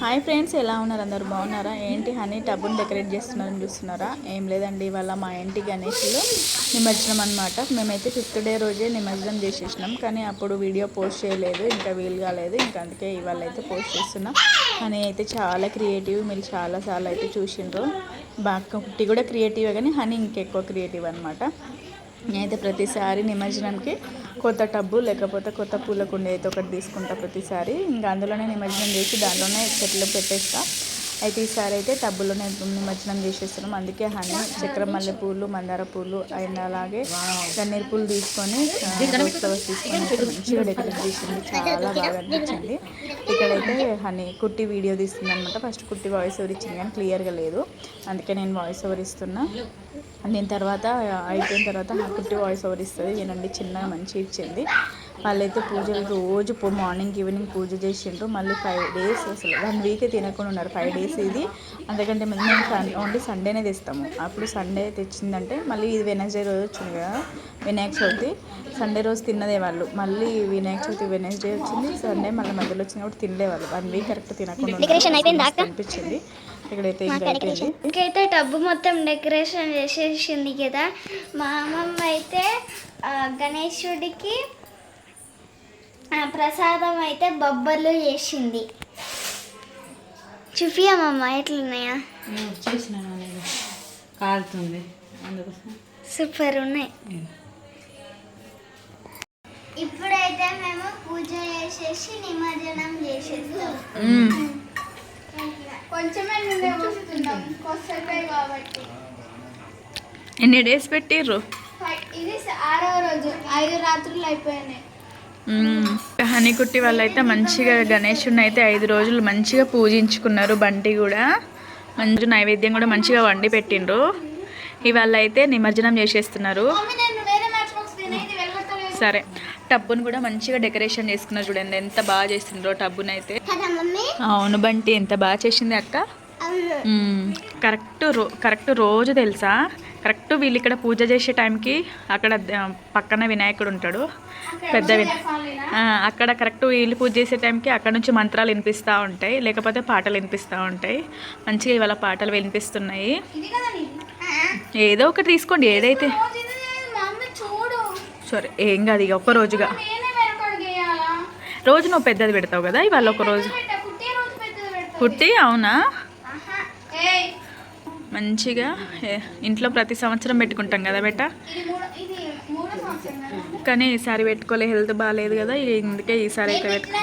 Hi friends ఎలా ఉన్నారు? అందరు బాగున్నారా? ఏంటి హనీ? టబ్బును డెకరేట్ చేస్తున్నారని చూస్తున్నారా? ఏం లేదండి ఇవాళ మా ఇంటి గణేష్లో నిమజ్జనం అనమాట మేమైతే ఫిఫ్త్ డే రోజే నిమజ్జనం చేసేసినాం కానీ అప్పుడు వీడియో పోస్ట్ చేయలేదు ఇంకా వీలు కాలేదు ఇంకా అందుకే ఇవాళ అయితే పోస్ట్ చేస్తున్నాం. హనీ అయితే చాలా క్రియేటివ్ మీరు చాలాసార్లు అయితే చూసిండ్రు. బాగా కుట్టి కూడా క్రియేటివ్ కానీ హనీ ఇంకెక్కువ క్రియేటివ్ అనమాట నేనైతే ప్రతిసారి నిమజ్జనానికి కొత్త టబ్బు లేకపోతే కొత్త పూల కుండి అయితే ఒకటి తీసుకుంటా ప్రతిసారి. ఇంకా అందులోనే నిమజ్జనం చేసి దాంట్లోనే చెట్లు పెట్టేస్తా. అయితే ఈసారి అయితే టబ్బులోనే నిమజ్జనం చేసేస్తున్నాం. అందుకే హనీ చక్ర మల్లె పూలు మందార పూలు అండ్ అలాగే గన్నేరు పూలు తీసుకొని ఫ్లవర్స్ తీసుకొని మంచిగా డెకరేట్ చేసింది. చాలా బాగా అనిపించింది. ఇక్కడైతే హనీ కుట్టి వీడియో తీస్తుంది అనమాట ఫస్ట్ కుట్టి వాయిస్ ఓవర్ ఇచ్చింది కానీ క్లియర్గా లేదు. అందుకే నేను వాయిస్ ఓవర్ ఇస్తున్నా. దీని తర్వాత అయిపోయిన తర్వాత కుట్టి వాయిస్ ఓవర్ ఇస్తుంది. ఏనండి చిన్నగా మంచిగా ఇచ్చింది. వాళ్ళైతే పూజలు రోజు మార్నింగ్ ఈవినింగ్ పూజ చేసిండ్రు. మళ్ళీ ఫైవ్ డేస్ అసలు వన్ వీక్ తినకుండా ఉన్నారు. ఫైవ్ డేస్ ఇది. అందుకంటే మేము సన్ ఓన్లీ సండేనే తెస్తాము. అప్పుడు సండే తెచ్చిందంటే మళ్ళీ ఇది వెనస్డే రోజు వచ్చింది కదా వినాయక చవితి. సండే రోజు తిన్నదే వాళ్ళు. మళ్ళీ వినాయక చవితి వెనస్డే వచ్చింది. సండే మళ్ళీ మధ్యలో వచ్చింది కాబట్టి తినలే వాళ్ళు. వన్ వీక్ కరెక్ట్ తినకుండా ఉన్నారు. అనిపించింది. ఇక్కడైతే ఇంకైతే టబ్బు మొత్తం డెకరేషన్ చేసేసింది కదా. మా అమ్మమ్మ అయితే గణేశుడికి ప్రసాదం అయితే బొబ్బర్లు చేసింది. చూపియమ్మమ్మ ఎట్లున్నాయా? చూసినాను నేను. కాలుతుంది. అందుకోసం. సూపర్ ఉన్నాయి. ఇప్పుడైతే మేము పూజ చేసేసి నిమజ్జనం చేసేస్తాం కొంచెమే నుండే వస్తున్నాం. కాబట్టి. ఎన్ని డేస్ పెట్టిర్రు? ఇది ఆరవ రోజు. ఐదు రాత్రులు అయిపోయినాయి. హనీ కుట్టి వాళ్ళైతే మంచిగా గణేషుని అయితే ఐదు రోజులు మంచిగా పూజించుకున్నారు బంటి కూడా. మంచి నైవేద్యం కూడా మంచిగా వండి పెట్టిండ్రు. ఇవాళ అయితే నిమజ్జనం చేసేస్తున్నారు. సరే. టబ్బును కూడా మంచిగా డెకరేషన్ చేసుకున్నారు చూడండి. ఎంత బాగా చేసిండ్రో టబ్బుని అయితే అవును బంటి ఎంత బాగా చేసింది అక్క. కరెక్ట్ రో కరెక్ట్ రోజు తెలుసా? కరెక్ట్ వీళ్ళు ఇక్కడ పూజ చేసే టైంకి అక్కడ పక్కన వినాయకుడు ఉంటాడు. పెద్ద అక్కడ కరెక్ట్ వీళ్ళు పూజ చేసే టైంకి అక్కడ నుంచి మంత్రాలు వినిపిస్తూ ఉంటాయి లేకపోతే పాటలు వినిపిస్తూ ఉంటాయి. మంచిగా ఇవాళ పాటలు వినిపిస్తున్నాయి. ఏదో ఒకటి తీసుకోండి ఏదైతే సరే ఏం కాదు ఇక ఒక్క రోజుగా. రోజు నువ్వు పెద్దది పెడతావు కదా ఇవాళ ఒక రోజు. పెట్ట అవునా? మంచిగా ఇంట్లో ప్రతి సంవత్సరం పెట్టుకుంటాం కదా బెట్ట కానీ ఈసారి పెట్టుకోలే హెల్త్ బాగాలేదు కదా ఇందుకే ఈసారి అయితే పెట్టుకో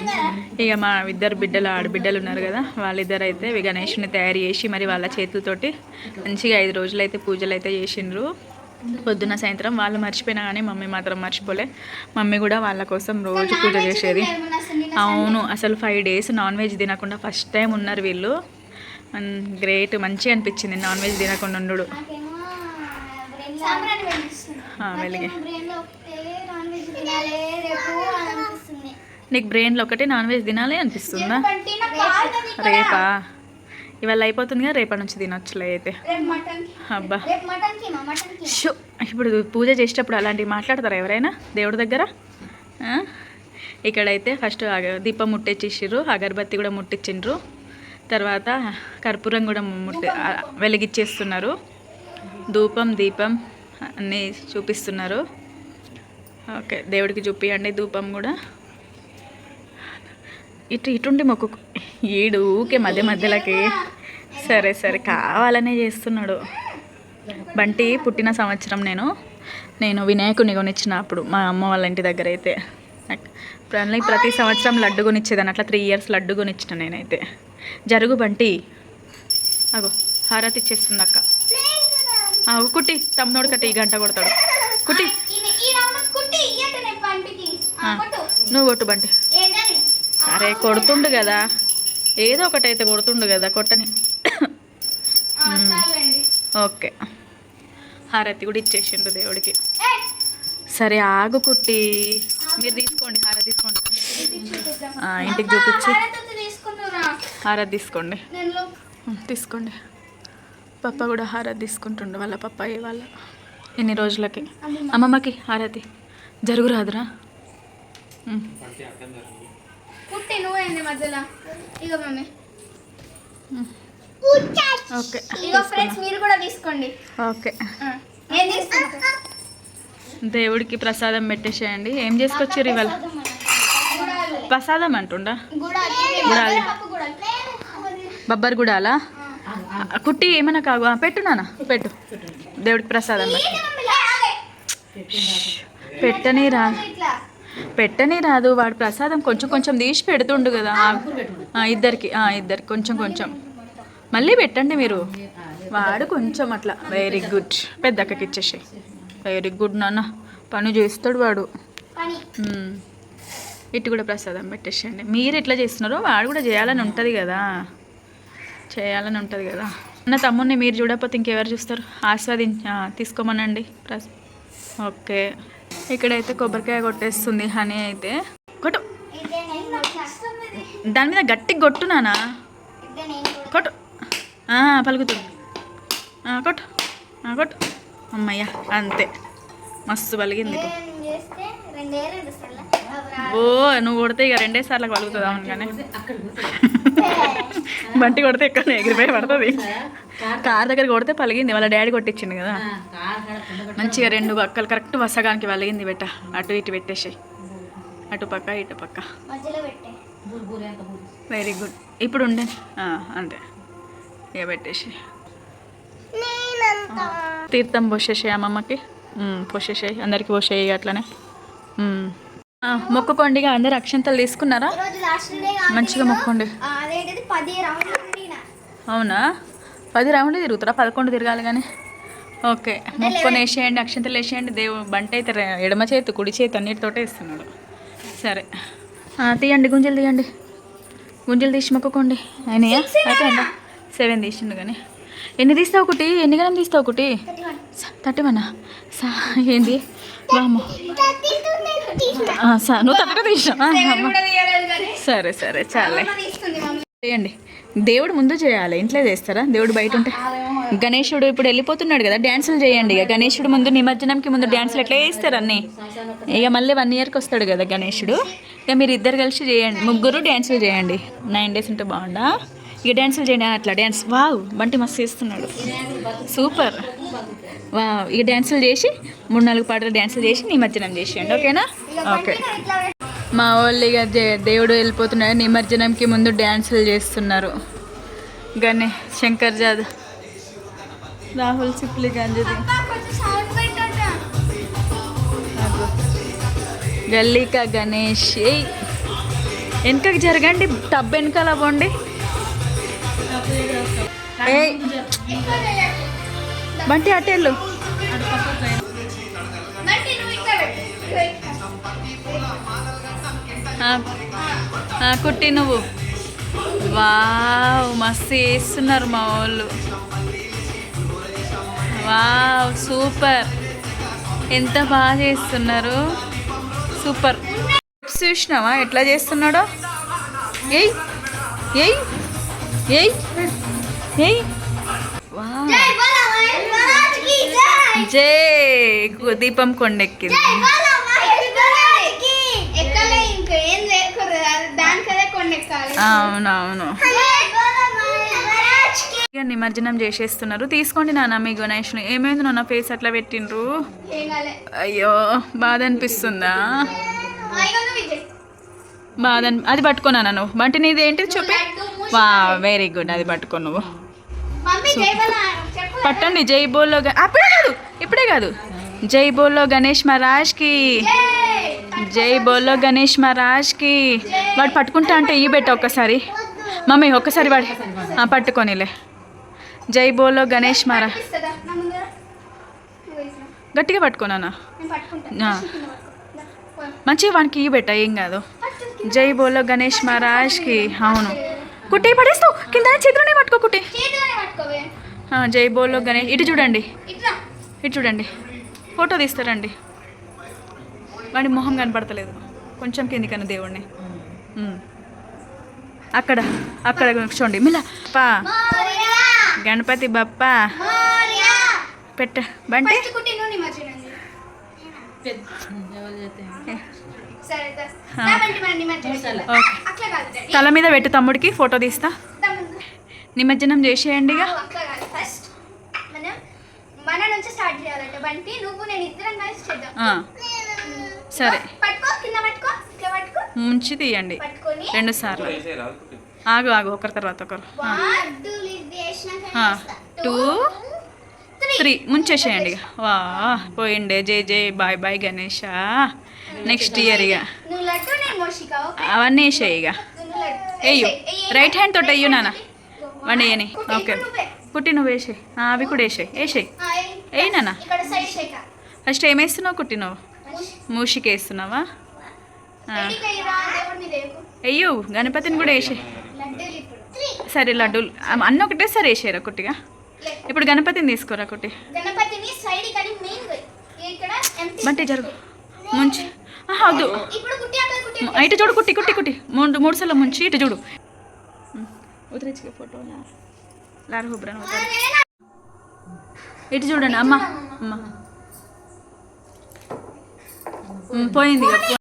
ఇక మా ఇద్దరు బిడ్డలు ఆడబిడ్డలు ఉన్నారు కదా వాళ్ళిద్దరు అయితే ఇవి గణేషుని తయారు చేసి మరి వాళ్ళ చేతులతోటి మంచిగా ఐదు రోజులు అయితే పూజలు అయితే చేసిండ్రు. పొద్దున్న సాయంత్రం వాళ్ళు మర్చిపోయినా కానీ మమ్మీ మాత్రం మర్చిపోలే. మమ్మీ కూడా వాళ్ళ కోసం రోజు పూజ చేసేది. అవును అసలు ఫైవ్ డేస్ నాన్ వెజ్ తినకుండా ఫస్ట్ టైం ఉన్నారు వీళ్ళు. గ్రేట్ మంచిగా అనిపించింది. నాన్ వెజ్ తినకుండా ఉండు వెలిగే. నీకు బ్రెయిన్లో ఒకటి నాన్ వెజ్ తినాలి అనిపిస్తుందా. రేపా ఇవాళ అయిపోతుందిగా రేపటి నుంచి తినొచ్చులే అయితే. అబ్బా. షో ఇప్పుడు పూజ చేసేటప్పుడు అలాంటివి మాట్లాడతారా ఎవరైనా? దేవుడి దగ్గర? ఇక్కడైతే ఫస్ట్ దీపం ముట్టించేసిర్రు అగరబత్తి కూడా ముట్టించిండ్రు తర్వాత కర్పూరం కూడా ముట్టి వెలిగిచ్చేస్తున్నారు. ధూపం దీపం అన్నీ చూపిస్తున్నారు. ఓకే దేవుడికి చూపియండి ధూపం కూడా. ఇటు ఇటుండి మొక్కు ఈడు ఊకే మధ్య మధ్యలోకి సరే సరే కావాలనే చేస్తున్నాడు. బంటి పుట్టిన సంవత్సరం నేను. నేను వినాయకుని కొనిచ్చిన అప్పుడు మా అమ్మ వాళ్ళ ఇంటి దగ్గర అయితే. ప్రతి సంవత్సరం లడ్డు కొనిచ్చేదాన్ని. అట్లా త్రీ ఇయర్స్ లడ్డు కొనిచ్చిన నేనైతే. జరుగు బంటి అగో హారతి ఇచ్చేస్తుంది అక్క కుట్టి తమ్ముడు కట్టి ఈ గంట కొడతాడు. కుట్టి. నువ్వు కొట్టు బంటి. సరే కొడుతుండు కదా. ఏదో ఒకటైతే కొడుతుండు కదా కొట్టని. ఓకే. హారతి కూడా ఇచ్చేసిండు దేవుడికి. సరే ఆగు కుట్టి. మీరు తీసుకోండి హారతి తీసుకోండి. ఇంటికి చూపించి. హారతి తీసుకోండి. తీసుకోండి. పప్ప కూడా హారతి తీసుకుంటుండు వాళ్ళ పప్పాయి వాళ్ళ. ఎన్ని రోజులకి? అమ్మమ్మకి హారతి. జరుగురాదురా. ఉం. కుట్టి నువ్వేంది మధ్యలో. ఇక మమ్మీ. ఓకే. ఇగో ఫ్రెండ్స్ మీరు కూడా తీసుకోండి. ఓకే. దేవుడికి ప్రసాదం పెట్టేసేయండి. ఏం చేసుకొచ్చారు ఇవాళ? ప్రసాదం అంటుండా? గుడాలు. బబ్బర్ గుడాలా కుట్టి ఏమన్నా కాగు? పెట్టు నాన్న పెట్టు. దేవుడికి ప్రసాదం పెట్టు పెట్టని రా. పెట్టని రాదు వాడు ప్రసాదం కొంచెం కొంచెం తీసి పెడుతుండు కదా. ఆ, ఇద్దరికి ఆ, ఇద్దరికి కొంచెం కొంచెం. మళ్ళీ పెట్టండి మీరు. వాడు కొంచెం అట్లా. వెరీ గుడ్ పెద్ద అక్కకి ఇచ్చేసి వెరీ గుడ్ నాన్న. పని చేస్తాడు వాడు. ఇటు కూడా ప్రసాదం పెట్టేసేయండి. మీరు ఎట్లా చేస్తున్నారో వాడు కూడా చేయాలని ఉంటుంది కదా. చేయాలని ఉంటుంది కదా. నా తమ్ముడిని మీరు చూడకపోతే ఇంకెవరు చూస్తారు? ఆస్వాదించ ఆ, తీసుకోమనండి. ప్రస ఓకే. ఇక్కడైతే కొబ్బరికాయ కొట్టేస్తుంది హనీ అయితే. కొట్టు. దాని మీద గట్టిగా కొట్టు నానా? ఇదే నేను కూడా కొట్టు. పలుకుతుంది కొట్టు. కొట్టు అమ్మయ్య అంతే. మస్తు పలిగింది ఓ నువ్వు కొడితే ఇక రెండే సార్లు పలుకుతుంది? అవును కానీ బంటి కొడితే ఎక్కడ ఎగిరిపోయి పడుతుంది. కార్ దగ్గర కొడితే పలిగింది వాళ్ళ డాడీ కొట్టించిండు కదా. మంచిగా రెండు పక్కలు కరెక్ట్ వసగానికి పలిగింది బెట్ట. అటు ఇటు పెట్టేసి. అటు పక్క ఇటు పక్క. మధ్యలో పెట్టే. వెరీ గుడ్ ఇప్పుడు ఉండే. ఆ, అంతే. ఇక పెట్టేసి. తీర్థం పోసేసాయి అమ్మమ్మకి పోసేసాయి. అందరికి పోసేయి అట్లనే. ఉమ్. ఆ, మొక్కుకోండి ఇక అందరు అక్షంతలు తీసుకున్నారా? మంచిగా మొక్కండి. అవునా? పది రౌండ్లు తిరుగుతారా? పదకొండు తిరగాలి కానీ. ఓకే మొక్కుని వేసేయండి అక్షంతలు వేసేయండి. దేవు బంట అయితే ఎడమ చేతి కుడి చేతి అన్నిటితోటే ఇస్తున్నాడు. సరే. తీయండి గుంజలు తీయండి. గుంజలు తీసి మొక్కుకోండి. అయినాయా? అయిపోయిందా? సెవెన్ తీసిండు కానీ. ఎన్ని తీస్తావు ఒకటి ఎన్ని గణం తీస్తావు ఒకటి థర్టీ వన్. సా ఏంది? వామ్మో. నువ్వు థర్టీ తీసినా సరే సరే చాలే. చేయండి దేవుడు ముందు చేయాలి ఇంట్లో చేస్తారా? దేవుడు బయట ఉంటే. గణేశుడు ఇప్పుడు వెళ్ళిపోతున్నాడు కదా డ్యాన్సులు చేయండి. ఇక గణేశుడు ముందు నిమజ్జనంకి ముందు డ్యాన్సులు ఎట్లా చేస్తారు అన్నీ? ఇక మళ్ళీ వన్ ఇయర్కి వస్తాడు కదా గణేశుడు. ఇక మీరు ఇద్దరు కలిసి చేయండి. ముగ్గురు డ్యాన్సులు చేయండి. నైన్ డేస్ ఉంటే బాగుండా? ఇక డ్యాన్సులు చేయండి అట్లా డ్యాన్స్. వావ్ బంటి మస్తు చేస్తున్నాడు. సూపర్. ఇక డ్యాన్సులు చేసి మూడు నాలుగు పాటలు డ్యాన్సులు చేసి నిమజ్జనం చేసేయండి ఓకేనా? ఓకే. మా వాళ్ళు ఇక దేవుడు వెళ్ళిపోతున్నాడు నిమజ్జనంకి ముందు డ్యాన్సులు చేస్తున్నారు. గనే శంకర్ జాదవ్ రాహుల్ సిప్లి గంజది గల్లిక గణేష్ వెనకకి జరగండి టబ్ వెనకాల పోండి. ఏయ్. బంటి అటెళ్ళు ఆ, ఆ, కుట్టి నువ్వు. వావ్ మస్తు వేస్తున్నారు మా వాళ్ళు. Wow super. ఎంత బాగా చేస్తున్నారు. సూపర్. చూసినావా? ఎట్లా చేస్తున్నాడో? ఏయ్ ఏయ్ ఏయ్ ఏయ్. అవునవును. జై మహేష్ మహారాజ్కి ఇక నిమజ్జనం చేసేస్తున్నారు. తీసుకోండి నాన్న మీ గణేష్ని. ఏమైంది నాన్న ఫేస్ అట్లా పెట్టిండ్రు? అయ్యో బాధ అనిపిస్తుందా. బాధ అది పట్టుకున్నాను నువ్వు. బంటి నీది ఏంటి చెప్పి వా వెరీ గుడ్ అది పట్టుకో నువ్వు. పట్టండి జై బోల్లో అప్పుడే కాదు ఇప్పుడే కాదు. జై బోల్లో గణేష్ మహారాజ్కి. జై. జై బోల్లో గణేష్ మహారాజ్కి. వాడు పట్టుకుంటా అంటే ఈ పెట్ట ఒక్కసారి. మమ్మీ ఒక్కసారి వాడి. పట్టుకోనిలే. జై బోల్లో గణేష్ మహారాజ్ గట్టిగా పట్టుకోనానా? నేను పట్టుకుంటా. ఆ. మంచిగా వానికి ఈ పెట్ట ఏం కాదు. జై బోలో గణేష్ మహారాజ్కి. అవును. కుట్టి పడేస్తావు? కింద చేతిలోనే పట్టుకో కుట్టి. జై బోలో గణేష్. ఇటు చూడండి. ఇటు చూడండి. ఫోటో తీస్తారండి. వాడి మొహం కనపడతలేదు. కొంచెం కింది కన్నా దేవుడిని. అక్కడ అక్కడ చూడండి. మిలా పా. గణపతి బప్ప. పెట్ట చేయి. ఓకే. తల మీద పెట్టు తమ్ముడికి ఫోటో తీస్తా. నిమజ్జనం చేసేయండి ఇక. అట్లా కాదు ఫస్ట్ మనం మన నుంచి స్టార్ట్ చేయాలంటే. బంటి నువ్వు నేను ఇద్దరం కలిసి చేద్దాం. ఆ, సరే. పట్టుకో కింద పట్టుకో ఇట్లా పట్టుకో. ముంచి తీయండి. పట్టుకొని. రెండు సార్లు. ఆగు ఆగు ఒకరి తర్వాత ఒకరు. టూ త్రీ ముంచేసేయండి ఇక. వా పోయిండే. జై జై bye bye Ganesha. Next year ఇక నువ్వు లడ్డు నేను మోషిక ఓకే అవన్నీ వేసేయి ఇక. వేయు. రైట్ హ్యాండ్ తోటి వెయ్యు నాన్న. వండి వేయని. ఓకే. కుట్టి నువ్వు వేసేయి. అవి కూడా వేసేయి. వేసేయి. వేయి నాన్న. ఫస్ట్ ఏం వేస్తున్నావు కుట్టి నువ్వు? మూషికి వేస్తున్నావా? వెయ్యు గణపతిని కూడా ఇప్పుడు సరే లడ్డూలు అన్నీ ఒకటేసారి వేసేయరా కుట్టిగా? లే. ఇప్పుడు గణపతిని తీసుకోరా కుట్టి. బట్టి జరుగు. ముంచి. వద్దు. ఇటు చూడు కుట్టి. కుట్టి కుట్టి మూడు మూడు సార్లు ముంచి ఇటు చూడు. ఉదరించే ఫోటో లార హుబ్రన్ ఇటు చూడండి అమ్మ. అమ్మ. పోయింది